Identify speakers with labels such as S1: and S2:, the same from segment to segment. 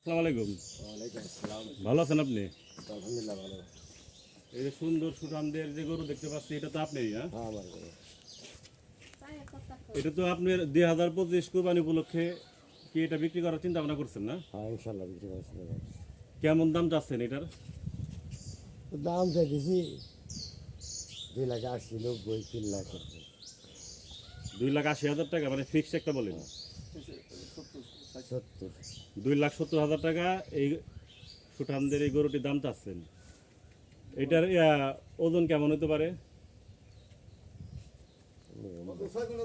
S1: আসসালামু আলাইকুম। ভালো আছেন আপনি?
S2: আলহামদুলিল্লাহ ভালো
S1: এই যে সুন্দর সুঠামদের যে গরু দেখতে পাচ্ছি এটা তো আপনারই
S2: হ্যাঁ?
S1: এটা তো আপনার দুই হাজার পঁচিশ কোরবানি উপলক্ষে কি এটা বিক্রি করার চিন্তা ভাবনা করছেন না?
S2: হ্যাঁ ইনশাল্লাহ বিক্রি করছি।
S1: কেমন দাম চাচ্ছেন এটার?
S2: দাম চাইছি দুই লাখ আশি নব্বই তিন লাখ।
S1: দুই লাখ আশি হাজার টাকা মানে ফিক্সড একটা বলেন।
S2: সত্তর।
S1: দুই লাখ সত্তর হাজার টাকা এই সুঠামদের এই গরুটির দাম চাচ্ছেন। এটার ওজন কেমন হতে পারে?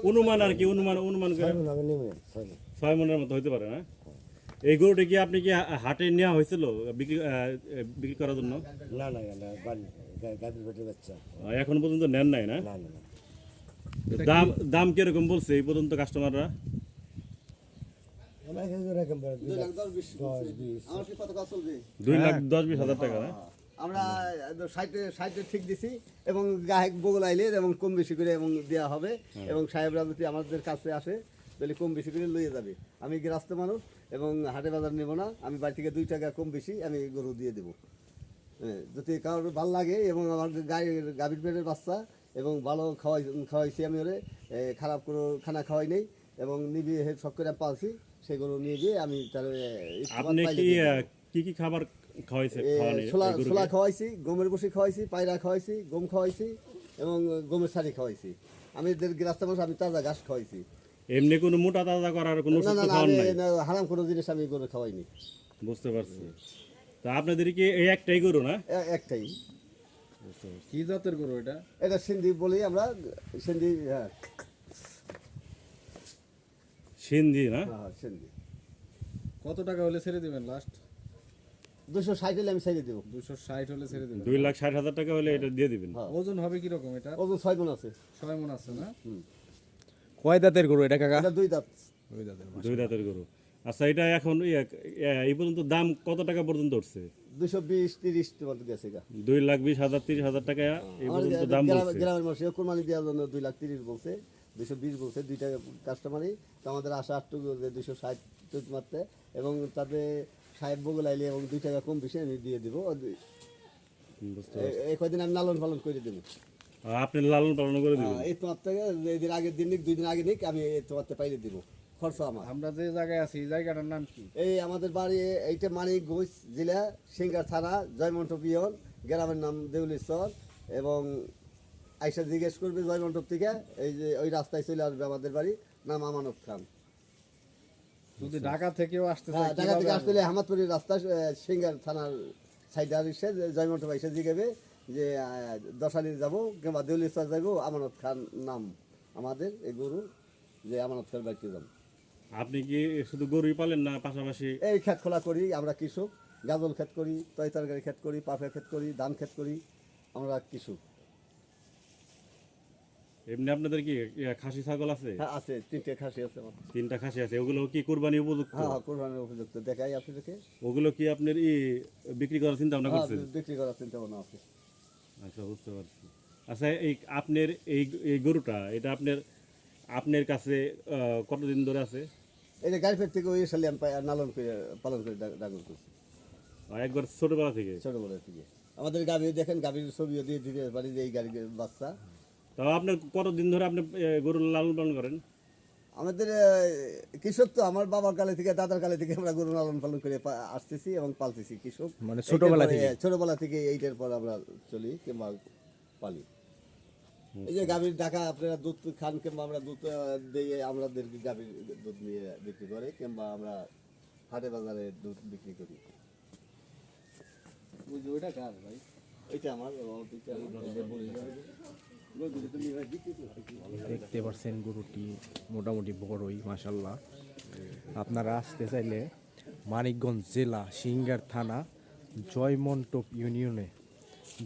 S1: অনুমান আর কি অনুমান অনুমান
S2: ছয়
S1: মনের মতো হতে পারে না? এই গরুটি কি আপনি কি হাটে নেওয়া হয়েছিল বিক্রি বিক্রি করার জন্য?
S2: না না
S1: এখন পর্যন্ত নেন নাই না? দাম দাম কীরকম বলছে এই পর্যন্ত কাস্টমাররা
S2: দুই লাখ দশ বিশ
S3: আমার কি কত কাজ চলবে?
S1: দুই লাখ দশ বিশ হাজার টাকা
S3: আমরা সাইটে সাইটে ঠিক দিছি এবং গায়ক বগল আইলে এবং কম বেশি করে এবং দেওয়া হবে এবং সাহেবরা যদি আমাদের কাছে আসে তাহলে কম বেশি করে লইয়ে যাবে। আমি গ্রাস্ত মানুষ এবং হাটে বাজার নেব না আমি বাড়ি থেকে দুই টাকা কম বেশি আমি গরু দিয়ে দেবো। হ্যাঁ, যদি কারোর ভালো লাগে এবং আমার গায়ের গাভীর পেটের বাচ্চা এবং ভালো খাওয়াই খাওয়াইছি আমি ওরে খারাপ কোনো খানা খাওয়াই নেই এবং নিবি সব করে পালছি সেগুলো নিয়ে গিয়ে আমি
S1: আপনি কি কি কি খাবার খাওয়াইছে
S3: ছোলা ছোলা খাওয়াইছি গমের বসি খাওয়াইছি পায়রা খাওয়াইছি গম খাওয়াইছি এবং গমের শাড়ি খাওয়াইছি। আমি গ্রাস্তা মানুষ আমি তাজা ঘাস খাওয়াইছি।
S1: এমনি কোনো মোটা তাজা করার কোনো
S3: না না, হারাম কোনো জিনিস আমি গরু খাওয়াইনি।
S1: বুঝতে পারছি। তা আপনাদের কি এই একটাই গরু না?
S3: একটাই।
S4: কি জাতের গরু এটা?
S3: এটা সিন্ধি বলি আমরা সিন্ধি হ্যাঁ।
S1: সিন্ধি না?
S3: হ্যাঁ সিন্ধি
S4: কত টাকা হলে ছেড়ে দিবেন লাস্ট
S3: দুশো ষাট হলে আমি ছেড়ে দেবো।
S4: দুশো ষাট হলে ছেড়ে দিবেন।
S1: দুই লাখ ষাট হাজার টাকা হলে এটা দিয়ে দিবেন।
S3: হ্যাঁ।
S4: ওজন হবে কীরকম এটা?
S3: ওজন ছয় মন আছে।
S4: ছয় মন আছে না?
S5: কয় দাঁতের গরু এটা কাকা?
S3: দুই দাঁত।
S4: ওই দাঁতের
S1: দুই দাঁতের গরু। আচ্ছা এটা এখন এই পর্যন্ত দাম কত টাকা পর্যন্ত উঠছে?
S3: দুশো বিশ তিরিশ গেছে
S1: দুই লাখ বিশ হাজার তিরিশ হাজার টাকা এই পর্যন্ত দাম
S3: গ্রামের মানুষ কোরবানি দেওয়ার জন্য দুই লাখ তিরিশ বলছে। দুশো বিশ বলছে দুইটা কাস্টমারই তো আমাদের আশা আটটুকু যে দুশো ষাট মারতে। এবং তাতে সাহেব বগল আইলে এবং দুই টাকা কম বেশি আমি দিয়ে দিব। এই কয়দিন আমি লালন পালন করে দেবো।
S1: আপনি লালন পালন করে দিবেন?
S3: এই তোমার থেকে এই দিন আগের দিন নিক দুই দিন আগে নিক আমি এই তোমার থেকে পাইলে দিব। খরচ আমার।
S4: আমরা যে জায়গায় আছি এই জায়গাটার নাম কি?
S3: এই আমাদের বাড়ি এইটা মানিকগঞ্জ জেলা সিঙ্গার থানা জয়মন্টপ ইয়ন গ্রামের নাম দেউলিশ্বর এবং আইসা জিজ্ঞেস করবে জয়মন্টপ থেকে এই যে ওই রাস্তায় চলে আসবে আমাদের বাড়ি নাম আমানত খান।
S4: যদি ঢাকা থেকেও আসতে
S3: হ্যাঁ ঢাকা থেকে
S4: কীভাবে
S3: আসলে হামাদপুরের রাস্তা সিঙ্গার থানার সাইডে আসছে জয়মন্টপ আইসা জিজ্ঞাবে যে দশালি যাব কিংবা দেউলিশ্বর যাব আমানত খান নাম আমাদের এই গরু যে আমানত খান বাড়িতে যাব।
S1: আপনি কি শুধু গরুই পালেন না পাশাপাশি
S3: এই ক্ষেত খোলা করি আমরা কৃষক গাজল খেত করি তয় তরকারি ক্ষেত করি পাফে ক্ষেত করি ধান ক্ষেত করি আমরা কৃষক।
S1: এমনি আপনাদের কি খাসি ছাগল আছে?
S3: হ্যাঁ আছে তিনটে খাসি আছে আমার।
S1: তিনটা খাসি আছে ওগুলো কি কোরবানি উপযুক্ত?
S3: হ্যাঁ হ্যাঁ কোরবানির উপযুক্ত। দেখাই আপনাদেরকে।
S1: ওগুলো কি আপনার ই বিক্রি করার চিন্তা ভাবনা
S3: হ্যাঁ
S1: করছেন?
S3: বিক্রি করার চিন্তা ভাবনা আছে।
S1: আচ্ছা বুঝতে পারছি। আচ্ছা এই আপনার এই এই গরুটা এটা আপনার আপনার কাছে কতদিন ধরে আছে?
S3: গাড়ি ফের থেকে ওই সালে আমি লালন করে পালন করে ডা- ডাগর করছি।
S1: একবার ছোটবেলা থেকে?
S3: ছোটবেলা থেকে। আমাদের গাভী দেখেন গাভীর ছবিও দিয়ে দিতে পারি যে এই গাড়ির বাচ্চা।
S1: তাও আপনার কতদিন ধরে আপনি গরু লালন পালন করেন?
S3: আমাদের কৃষক তো আমার বাবার কালে থেকে দাদার কালে থেকে আমরা গরু লালন পালন করে আসতেছি এবং পালতেছি কৃষক।
S5: মানে ছোটবেলা থেকে?
S3: ছোটবেলা থেকে এইটার পর আমরা চলি কিংবা পালি। এই যে গাভীর টাকা আপনারা দুধ খান কিংবা আমরা দুধ দিয়ে আমাদের গাভীর দুধ নিয়ে বিক্রি করে কিংবা আমরা হাটে বাজারে দুধ বিক্রি করি।
S4: ওইটা কার ভাই?
S3: এটা আমার,
S5: দেখতে পাচ্ছেন গরুটি মোটামুটি বড়ই মাসাল্লাহ আপনারা আসতে চাইলে মানিকগঞ্জ জেলা সিঙ্গার থানা জয়মন্টপ ইউনিয়নে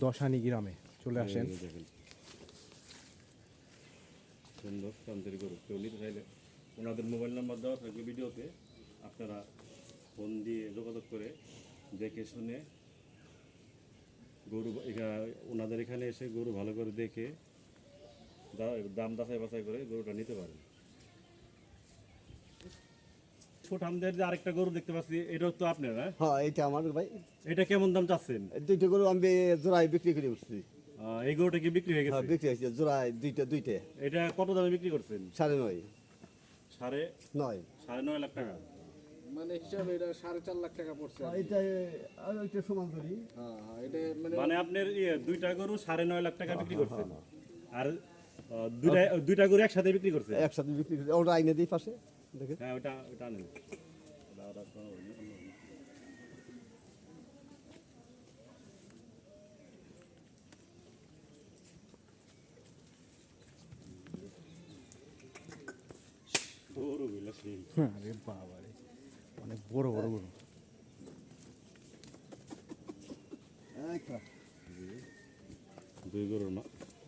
S5: দশানি গ্রামে চলে আসেন।
S1: দেখেন। সুন্দর শান্তির গরু। কেউ নিতে চাইলে ওনাদের মোবাইল নাম্বার দেওয়া থাকবে ভিডিওতে। আপনারা ফোন দিয়ে যোগাযোগ করে দেখে শুনে গরু ওনাদের এখানে এসে গরু ভালো করে দেখে দাম যাচাই বাছাই করে গরুটা নিতে পারেন। ছোট আমাদের যে আরেকটা গরু দেখতে পাচ্ছি এটাও তো আপনার না
S3: হ্যাঁ এইটা আমার ভাই।
S1: এটা কেমন দাম চাচ্ছেন?
S3: দুইটা গরু আমি জোড়ায় বিক্রি করে উঠছি।
S1: এই গরুটা কি বিক্রি হয়ে
S3: হ্যাঁ
S1: গেছে?
S3: বিক্রি হয়েছে জোড়ায় দুইটা দুইটা।
S1: এটা কত দামে বিক্রি করছেন?
S3: সাড়ে নয়।
S1: সাড়ে
S3: নয়।
S1: সাড়ে নয় লাখ টাকা।
S4: মানে হিসাবে এটা সাড়ে চার লাখ টাকা পড়ছে। আর কি।
S3: আর ওইটা সমান করি।
S4: হ্যাঁ হ্যাঁ এটা মানে
S1: মানে আপনার ইয়ে দুইটা গরু সাড়ে নয় লাখ টাকা বিক্রি করছেন। আর দুইটা দুইটা গরু একসাথে বিক্রি করছে?
S3: একসাথে বিক্রি করে ওটা আইনে দিই পাশে দেখে।
S1: হ্যাঁ ওটা ওটা সেই
S5: আরে বাবা রে অনেক বড় বড় গরু।
S1: দুই গরুর মা।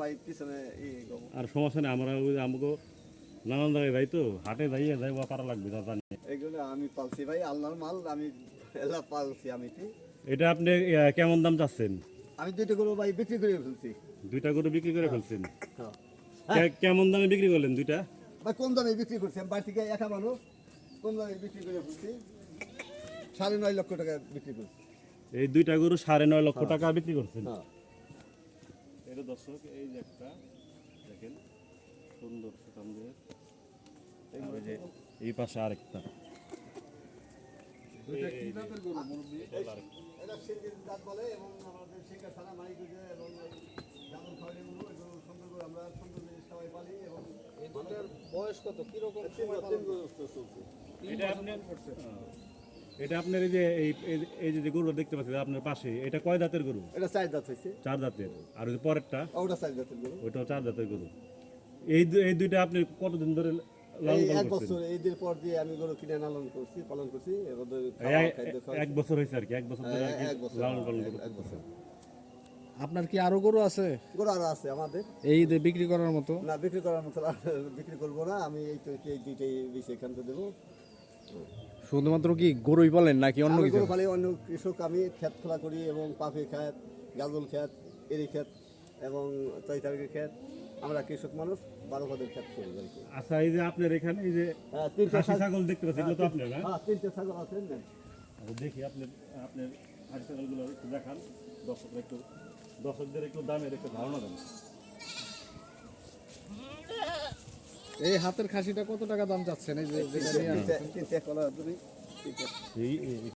S3: ভাই পিছনে
S1: আর সমস্যা নেই আমরা ওই আমাকে নানান জায়গায় যাই তো হাটে যাইয়ে যাই বা পারা লাগবে জানি।
S3: এগুলো আমি পালছি ভাই আল্লাহর মাল আমি এলা পালছি আমি
S1: এটা আপনি কেমন দাম চাচ্ছেন?
S3: আমি দুইটা গরু ভাই বিক্রি করে ফেলছি।
S1: দুইটা গরু বিক্রি করে ফেলছেন?
S3: হ্যাঁ।
S1: কেমন দামে বিক্রি করলেন দুইটা?
S3: ভাই কম দামে বিক্রি করছি? আমি বাড়ি থেকে একা মানুষ কম দামে বিক্রি করে ফেলছি? সাড়ে নয় লক্ষ টাকা বিক্রি করছি।
S1: এই দুইটা গরু সাড়ে নয় লক্ষ টাকা বিক্রি করছেন?
S3: হ্যাঁ।
S1: এটা দর্শক এই যে একটা দেখেন সুন্দর সুতামদের যে এই পাশে আরেকটা।
S4: বয়স কত? কীরকম
S1: এটা আপনার আহ, এটা আপনার এই যে এই যে গরু দেখতে পাচ্ছেন আপনার পাশে এটা কয় দাঁতের গরু?
S3: এটা চার দাঁত হয়েছে।
S1: চার দাঁতের আর ওই পরেরটা?
S3: ওটা চার দাঁতের গরু।
S1: ওইটাও চার দাঁতের গরু। এই এই দুইটা আপনি কতদিন ধরে
S3: এক বছর এই দিন পর দিয়ে আমি গরু কিনে লালন করছি পালন করছি
S1: এক- বছর হয়েছে আর কি এক বছর ধরে
S3: এক বছর
S1: লালন পালন
S3: এক- বছর।
S4: আপনার কি আরও গরু আছে?
S3: গরু আরও আছে আমাদের।
S4: এই বিক্রি করার মতো?
S3: না বিক্রি করার মতো আর বিক্রি করব না আমি এই তো এই দুইটাই বেশি এখান থেকে দেবো।
S5: শুধুমাত্র কি গরুই বলেন নাকি অন্য কিছু?
S3: পালি অন্য কৃষক আমি ক্ষেত খোলা করি এবং পাফি ক্ষেত গাজল ক্ষেত এরি ক্ষেত এবং তৈতারির ক্ষেত। আমরা কৃষক মানুষ বারো পদের ক্ষেত করি
S1: আচ্ছা এই যে আপনার এখানে এই যে
S3: হ্যাঁ, তিনটে ছাগল-
S1: দেখতে পাচ্ছেন এগুলো তো আপনার
S3: হ্যাঁ? তিনটে ছাগল আছে না
S1: আচ্ছা, দেখি আপনার আপনার খাসি ছাগলগুলো একটু দেখান। দর্শকরা একটু দর্শকদের একটু দামের একটু ধারণা দেন।
S4: এই হাতের খাসিটা কত টাকা দাম চাচ্ছেন? এই যে